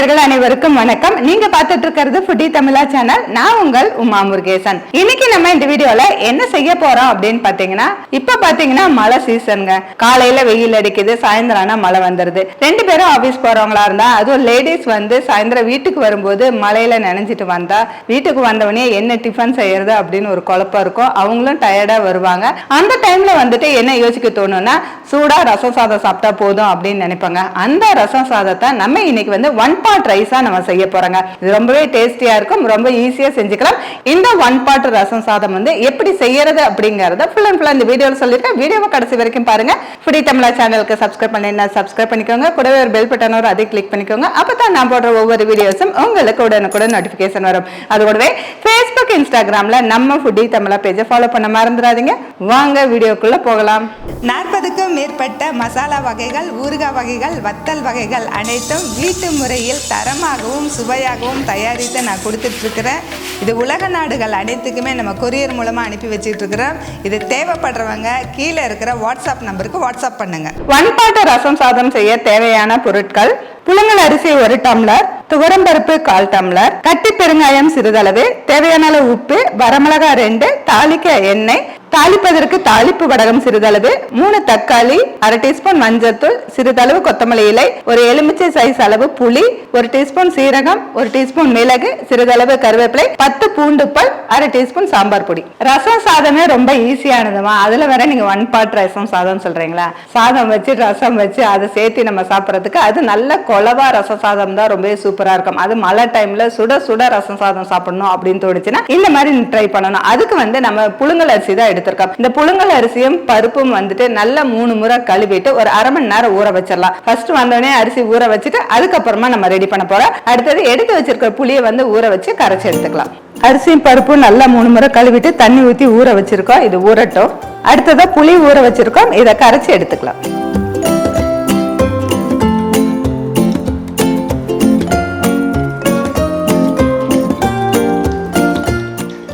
நேயர்கள் அனைவருக்கும் வணக்கம். நீங்க பார்த்துட்டு இருக்கிறது ஃபுட்டி தமிழா சேனல் நான் உங்கள் உமா முருகேசன். இன்னைக்கு நம்ம இந்த வீடியோல என்ன செய்ய போறோம் அப்படின்னு பாத்தீங்கன்னா இப்ப பாத்தீங்கன்னா மழை சீசனுங்க காலையில வெயில் அடிக்குது சாயந்தரம் ஆனா மழை வந்துருது. ரெண்டு பேரும் ஆபீஸ் போறவங்களா இருந்தா அதுவும் லேடிஸ் வந்து சாயந்தரம் வீட்டுக்கு வரும்போது மழையில நினைஞ்சிட்டு வந்தா வீட்டுக்கு வந்தவனே என்ன டிஃபன் செய்யறது அப்படின்னு ஒரு குழப்பம் இருக்கும். அவங்களும் டயர்டா வருவாங்க. அந்த டைம்ல வந்துட்டு என்ன யோசிக்க தோணும்னா சூடா ரசம் சாதம் சாப்பிட்டா போதும் அப்படின்னு நினைப்பாங்க. அந்த ரசம் சாதத்தை நம்ம இன்னைக்கு வந்து ஒன் பாட் ரைஸா நம்ம செய்ய போறோங்க. இது ரொம்பவே டேஸ்டியா இருக்கும் ரொம்ப ஈஸியா செஞ்சுக்கலாம். இந்த ஒன் பாட் ரசம் சாதம் வந்து எப்படி செய்யறது அப்படிங்கறத ஃபுல் அண்ட் ஃபுல்லாக இந்த வீடியோல சொல்லியிருக்கேன். வீடியோவை கடைசி வரைக்கும் பாருங்க. ஃப்ரீ தமிழா சேனலுக்கு சப்ஸ்கிரைப் பண்ணி சப்ஸ்கிரைப் பண்ணிக்கோங்க. கூடவே ஒரு பெல் பட்டன் வரும் அதை கிளிக் பண்ணிக்கோங்க. அப்பதான் நான் போடுற ஒவ்வொரு வீடியோஸும் உங்களுக்கு உடனுக்குடன் நோட்டிபிகேஷன் வரும். அது கூடவே ஃபேஸ்புக் இன்ஸ்டாகிராம்ல நம்ம ஃபுட்டி தமிழா பேஜை ஃபாலோ பண்ண மறந்துடாதீங்க. வாங்க வீடியோக்குள்ள போகலாம். நாற்பதுக்கும் மேற்பட்ட மசாலா வகைகள் ஊறுகாய் வகைகள் வத்தல் வகைகள் அனைத்தும் வீட்டு முறையில் தரமாகவும் சுவையாகவும் தயாரித்து நான் கொடுத்துட்ருக்குறேன். இது உலக நாடுகள் அனைத்துக்குமே நம்ம கொரியர் மூலமாக அனுப்பி வச்சிட்ருக்குறோம். இது தேவைப்படுறவங்க கீழே இருக்கிற வாட்ஸ்அப் நம்பருக்கு வாட்ஸ்அப் பண்ணுங்கள் ஒன் பாட்டு ரசம் சாதம் செய்ய தேவையான பொருட்கள் புழுங்கல் அரிசி ஒரு டம்ளர் துவரம்பருப்பு கால் டம்ளர் கட்டி பெருங்காயம் சிறிதளவு தேவையான அளவு உப்பு வரமிளகாய் ரெண்டு தாளிக்க எண்ணெய் தாளிப்பதற்கு தாளிப்பு வடகம் சிறிதளவு மூணு தக்காளி அரை டீஸ்பூன் மஞ்சத்தூள் சிறிதளவு கொத்தமல்லி இலை ஒரு எலுமிச்சை சைஸ் அளவு புளி ஒரு டீஸ்பூன் சீரகம் ஒரு டீஸ்பூன் மிளகு சிறிதளவு கருவேப்பிலை பத்து பூண்டுப்பல் அரை டீஸ்பூன் சாம்பார் பொடி. ரசம் சாதமே ரொம்ப ஈஸியானதுமா? அதுல வேற நீங்க ஒன் பாட் ரசம் சாதம் சொல்றீங்களா? சாதம் வச்சு ரசம் வச்சு அதை சேர்த்து நம்ம சாப்பிட்றதுக்கு அது நல்ல கொலவா ரசம் சாதம் தான் ரொம்ப சூப்பரா இருக்கும். அது மழை டைம்ல சுட சுட ரசம் சாதம் சாப்பிடணும் அப்படின்னு தோணுச்சுன்னா இந்த மாதிரி ட்ரை பண்ணணும். அதுக்கு வந்து நம்ம புழுங்கல் அரிசி தான் எடுத்திருக்கோம் இந்த புழுங்கல் அரிசியும் பருப்பும் வந்துட்டு நல்லா மூணு முறை கழுவிட்டு ஒரு அரை மணி நேரம் ஊற வச்சிடலாம். ஃபர்ஸ்ட் வந்தோடனே அரிசி ஊற வச்சுட்டு அதுக்கப்புறமா நம்ம ரெடி பண்ண போறோம். அடுத்தது எடுத்து வச்சிருக்கிற புளியை வந்து ஊற வச்சு கரைச்சி எடுத்துக்கலாம். அரிசியும் பருப்பும் நல்லா மூணு முறை கழுவிட்டு தண்ணி ஊற்றி ஊற வச்சிருக்கோம். இது ஊறட்டும். அடுத்ததா புளி ஊற வச்சிருக்கோம். இதை கரைச்சி எடுத்துக்கலாம்.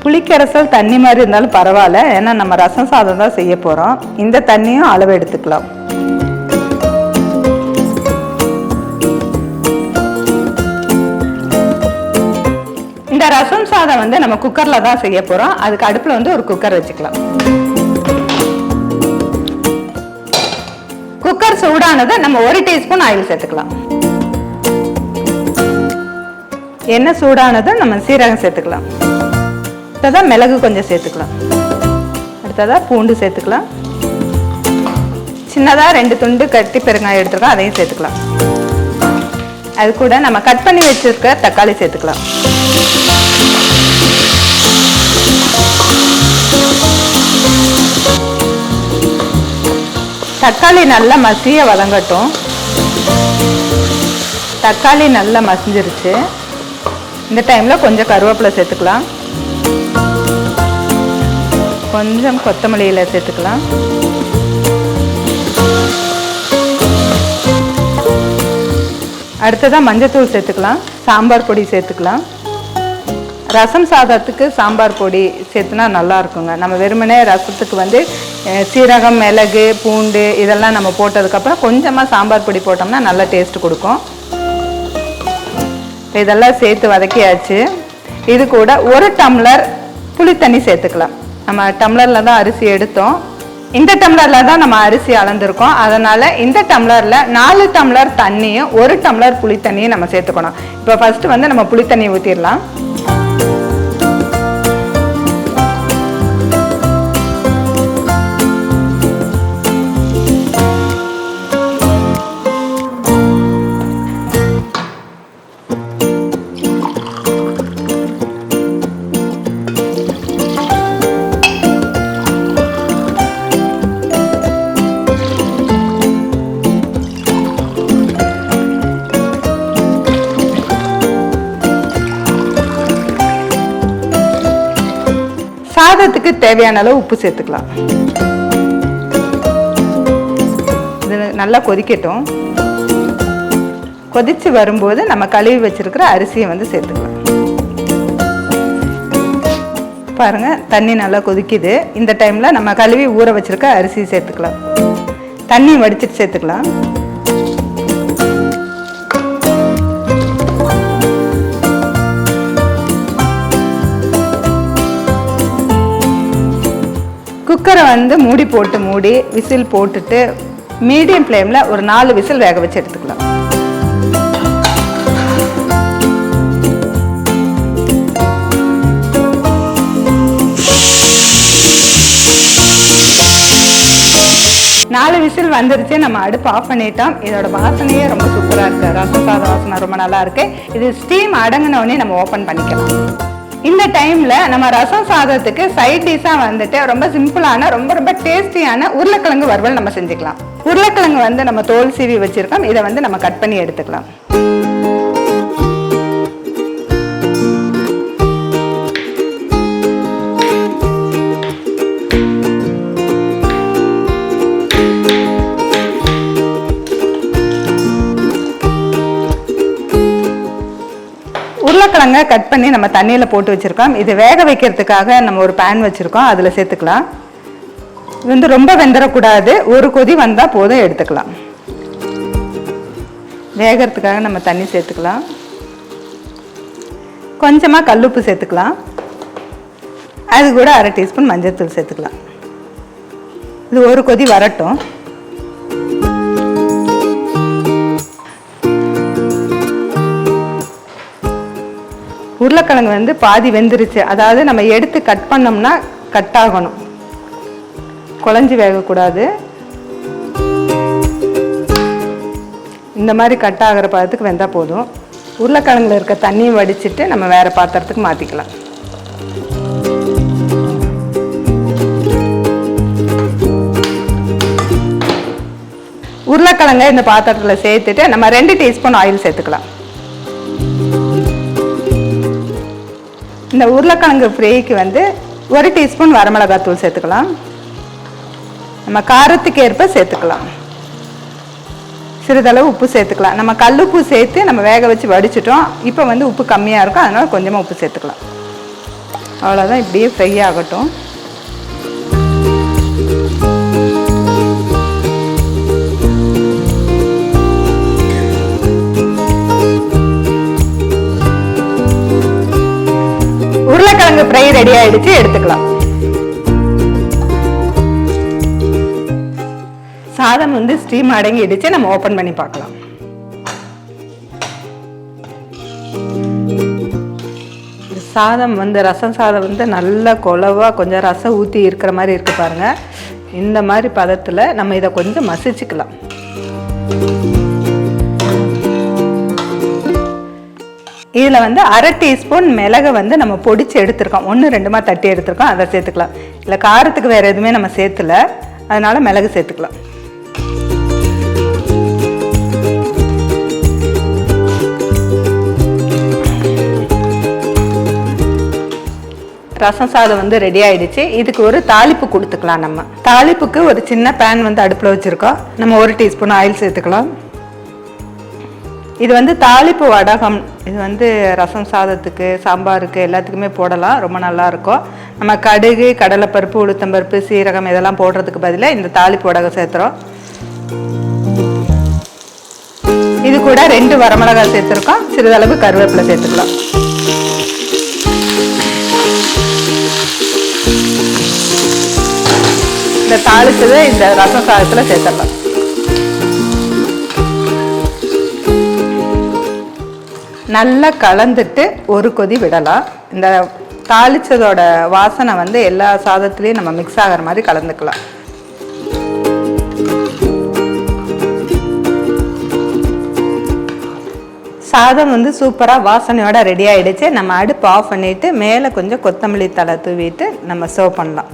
புளிக்கரைசல் தண்ணி மாதிரி இருந்தாலும் பரவாயில்ல. ஏன்னா நம்ம ரசம் சாதம் தான் செய்ய போகிறோம் இந்த தண்ணியும் அளவு எடுத்துக்கலாம். இந்த ரசம் சாதம் வந்து நம்ம குக்கரில் தான் செய்ய போகிறோம் அதுக்கு அடுப்பில் வந்து ஒரு குக்கர் வச்சுக்கலாம். குக்கர் சூடானதை நம்ம ஒரு டீஸ்பூன் ஆயில் சேர்த்துக்கலாம். எண்ணெய் சூடானது நம்ம சீரகம் சேர்த்துக்கலாம். அடுத்ததாக மிளகு கொஞ்சம் சேர்த்துக்கலாம். அடுத்ததாக பூண்டு சேர்த்துக்கலாம். சின்னதாக ரெண்டு துண்டு கட்டி பெருங்காயம் எடுத்துருக்கோம் அதையும் சேர்த்துக்கலாம். அது கூட நம்ம கட் பண்ணி வச்சிருக்க தக்காளி சேர்த்துக்கலாம். தக்காளி நல்லா மசிய வதங்கட்டும். தக்காளி நல்லா மசிஞ்சிருச்சு. இந்த டைமில் கொஞ்சம் கருவேப்பிலை சேர்த்துக்கலாம். கொஞ்சம் கொத்தமல்லியில் சேர்த்துக்கலாம். அடுத்ததாக மஞ்சத்தூள் சேர்த்துக்கலாம். சாம்பார் பொடி சேர்த்துக்கலாம். ரசம் சாதத்துக்கு சாம்பார் பொடி சேர்த்துனா நல்லா இருக்குங்க. நம்ம வெறுமனே ரசத்துக்கு வந்து சீரகம் மிளகு பூண்டு இதெல்லாம் நம்ம போட்டதுக்கப்புறம் கொஞ்சமாக சாம்பார் பொடி போட்டோம்னா நல்ல டேஸ்ட் கொடுக்கும். இதெல்லாம் சேர்த்து வதக்கியாச்சு. இது கூட ஒரு டம்ளர் புளி தண்ணி சேர்த்துக்கலாம். நம்ம டம்ளரில் தான் அரிசி எடுத்தோம். இந்த டம்ளரில் தான் நம்ம அரிசி அளந்திருக்கோம். அதனால் இந்த டம்ளரில் நாலு டம்ளர் தண்ணியும் ஒரு டம்ளர் புளி தண்ணியும் நம்ம சேர்த்துக்கணும். இப்போ ஃபஸ்ட்டு வந்து நம்ம புளி தண்ணி ஊற்றிடலாம் சாதத்துக்கு தேவையான அளவு உப்பு சேர்த்துக்கலாம். இது நல்லா கொதிக்கட்டும். கொதிச்சு வரும்போது நம்ம கழுவி வச்சிருக்கிற அரிசியை வந்து சேர்த்துக்கலாம். பாருங்க தண்ணி நல்லா கொதிக்குது. இந்த டைம்ல நம்ம கழுவி ஊற வச்சிருக்க அரிசி சேர்த்துக்கலாம். தண்ணி வடிச்சிட்டு சேர்த்துக்கலாம். குக்கரை வந்து மூடி போட்டு மூடி விசில் போட்டுட்டு மீடியம் ஃப்ளேமில் ஒரு நாலு விசில் வேக வச்சு எடுத்துக்கலாம். நாலு விசில் வந்துருச்சு நம்ம அடுப்பு ஆஃப் பண்ணிட்டோம். இதோட வாசனையே ரொம்ப சூப்பராக இருக்குது ரசம் சாதம் வாசனை ரொம்ப நல்லா இருக்குது இது ஸ்டீம் அடங்கினோடனே நம்ம ஓப்பன் பண்ணிக்கலாம். இந்த டைம்ல நம்ம ரசம் சாதத்துக்கு சைட் டிஷ்ஷாக வந்துட்டு ரொம்ப சிம்பிளான ரொம்ப ரொம்ப டேஸ்டியான உருளைக்கிழங்கு வறுவல் நம்ம செஞ்சுக்கலாம். உருளைக்கிழங்கு வந்து நம்ம தோல் சீவி வச்சிருக்கோம். இதை வந்து நம்ம கட் பண்ணி எடுத்துக்கலாம். உருளைக்கிழங்க கட் பண்ணி நம்ம தண்ணியில் போட்டு வச்சுருக்கோம். இது வேக வைக்கிறதுக்காக நம்ம ஒரு பேன் வச்சுருக்கோம். அதில் சேர்த்துக்கலாம். இது வந்து ரொம்ப வெந்துடக்கூடாது ஒரு கொதி வந்தால் போதும் எடுத்துக்கலாம். வேகிறதுக்காக நம்ம தண்ணி சேர்த்துக்கலாம். கொஞ்சமாக கல்லுப்பு சேர்த்துக்கலாம். அது கூட அரை டீஸ்பூன் மஞ்சள் தூள் சேர்த்துக்கலாம். இது ஒரு கொதி வரட்டும். உருளைக்கிழங்கு வந்து பாதி வெந்துருச்சு. அதாவது நம்ம எடுத்து கட் பண்ணோம்னா கட் ஆகணும். குழஞ்சி வேகக்கூடாது. இந்த மாதிரி கட் ஆகிற பதத்துக்கு வெந்தால் போதும். உருளைக்கிழங்குல இருக்க தண்ணியை வடிச்சிட்டு நம்ம வேறு பாத்திரத்துக்கு மாற்றிக்கலாம் உருளைக்கிழங்க இந்த பாத்திரத்தில் சேர்த்துட்டு நம்ம ரெண்டு டீஸ்பூன் ஆயில் சேர்த்துக்கலாம். இந்த உருளைக்கிழங்கு ஃப்ரைக்கு வந்து ஒரு டீஸ்பூன் வரமிளகாத்தூள் சேர்த்துக்கலாம். நம்ம காரத்துக்கு ஏற்ப சேர்த்துக்கலாம். சிறிதளவு உப்பு சேர்த்துக்கலாம். நம்ம கல்லுப்பு சேர்த்து நம்ம வேக வச்சு வடிச்சிட்டோம். இப்போ வந்து உப்பு கம்மியாக இருக்கும் அதனால் கொஞ்சமாக உப்பு சேர்த்துக்கலாம். அவ்வளோதான் இப்படியே ஃப்ரை ஆகட்டும். ஃப்ரை எடுத்துக்கலாம். சாதம் வந்து ஸ்டீம் அடங்கிடுச்சு நம்ம ஓபன் பண்ணி பார்க்கலாம். சாதம் வந்து ரசம் சாதம் வந்து நல்ல குழவா கொஞ்சம் ரசம் ஊற்றி இருக்கிற மாதிரி இருக்கு பாருங்க. இந்த மாதிரி பதத்தில் நம்ம இதை கொஞ்சம் மசிச்சுக்கலாம். இதில் வந்து அரை டீஸ்பூன் மிளகை வந்து நம்ம பொடிச்சு எடுத்திருக்கோம். ஒன்று ரெண்டுமா தட்டி எடுத்திருக்கோம். அதை சேர்த்துக்கலாம். இல்லை காரத்துக்கு வேறு எதுவுமே நம்ம சேர்த்துல. அதனால் மிளகு சேர்த்துக்கலாம். ரசம் சாதம் வந்து ரெடி ஆயிடுச்சு. இதுக்கு ஒரு தாளிப்பு கொடுத்துக்கலாம் நம்ம. தாளிப்புக்கு ஒரு சின்ன பேன் வந்து அடுப்பில் வச்சுருக்கோம். நம்ம ஒரு டீஸ்பூன் ஆயில் சேர்த்துக்கலாம். இது வந்து தாளிப்பு வடகம். இது வந்து ரசம் சாதத்துக்கு சாம்பாருக்கு எல்லாத்துக்குமே போடலாம். ரொம்ப நல்லா இருக்கும் நம்ம கடுகு கடலைப்பருப்பு உளுத்தம்பருப்பு சீரகம் இதெல்லாம் போடுறதுக்கு பதிலாக இந்த தாளிப்பு வடகம் சேர்த்துறோம். இது கூட ரெண்டு வரமிளகாய் சேர்த்துருக்கோம். சிறிதளவு கருவேப்பிலை சேர்த்துக்கலாம். இந்த தாளிச்சதை இந்த ரசம் சாதத்தில் சேர்த்துடலாம். நல்லா கலந்துட்டு ஒரு கொதி விடலாம். இந்த தாளிச்சதோட வாசனை வந்து எல்லா சாதத்துலேயும் நம்ம மிக்ஸ் ஆகிற மாதிரி கலந்துக்கலாம். சாதம் வந்து சூப்பராக வாசனையோட ரெடி ஆகிடுச்சு நம்ம அடுப்பு ஆஃப் பண்ணிவிட்டு மேலே கொஞ்சம் கொத்தமல்லி தலை தூவிட்டு நம்ம சர்வ் பண்ணலாம்.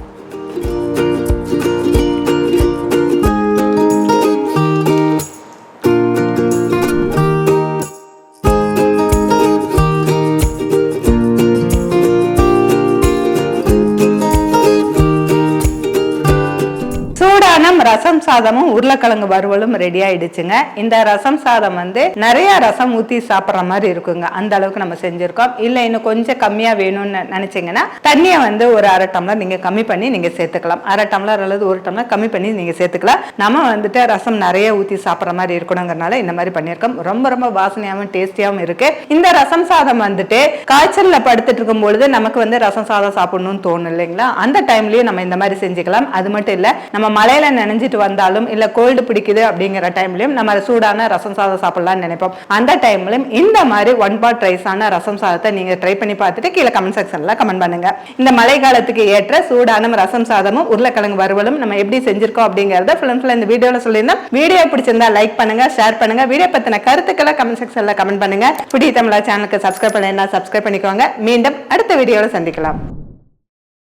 சூடான ரசம் சாதமும் உருளைக்கிழங்கு வறுவலும் ரெடி ஆயிடுச்சுங்க. இந்த ரசம் சாதம் வந்து நிறைய ரசம் ஊத்தி சாப்பிடுற மாதிரி இருக்குங்க. அந்த அளவுக்கு நம்ம செஞ்சிருக்கோம். இல்ல இன்னும் கொஞ்சம் கம்மியா வேணும்னு நினைச்சீங்கன்னா தண்ணியை வந்து ஒரு அரை டம்ளர் நீங்க கம்மி பண்ணி நீங்க சேர்த்துக்கலாம். அரை டம்ளர் அல்லது ஒரு டம்ளர் கம்மி பண்ணி நீங்க சேர்த்துக்கலாம். நம்ம வந்துட்டு ரசம் நிறைய ஊத்தி சாப்பிடுற மாதிரி இருக்கணுங்கிறனால இந்த மாதிரி பண்ணியிருக்கோம். ரொம்ப ரொம்ப வாசனையாகவும் டேஸ்டியாகவும் இருக்கு. இந்த ரசம் சாதம் வந்துட்டு காய்ச்சல்ல படுத்துட்டு இருக்கும் பொழுது நமக்கு வந்து ரசம் சாதம் சாப்பிடணும்னு தோணும் இல்லைங்களா? அந்த டைம்லயும் நம்ம இந்த மாதிரி செஞ்சுக்கலாம். அது மட்டும் இல்ல நம்ம மலையில நினைஞ்சிட்டு வந்தாலும் இல்ல கோல்டு பிடிக்குது அப்படிங்கிற டைம்லயும் நம்ம சூடான ரசம் சாதம் சாப்பிடலாம்னு நினைப்போம். அந்த டைம்லயும் இந்த மாதிரி ஒன் பாட் ரைஸான ரசம் சாதத்தை நீங்க ட்ரை பண்ணி பார்த்துட்டு கீழே கமெண்ட் செக்ஷன்ல கமெண்ட் பண்ணுங்க. இந்த மழை காலத்துக்கு ஏற்ற சூடான ரசம் சாதமும் உருளைக்கிழங்கு வறுவலும் நம்ம எப்படி செஞ்சிருக்கோம் அப்படிங்கறத ஃபுல் இந்த வீடியோல சொல்லியிருந்தோம் வீடியோ பிடிச்சிருந்தா லைக் பண்ணுங்க ஷேர் பண்ணுங்க. வீடியோ பத்தின கருத்துக்களை கமெண்ட் செக்ஷன்ல கமெண்ட் பண்ணுங்க. புடி தமிழா சேனலுக்கு சப்ஸ்கிரைப் பண்ணா சப்ஸ்கிரைப் பண்ணிக்கோங்க. மீண்டும் அடுத்த வீடியோல சந்திக்கலாம்.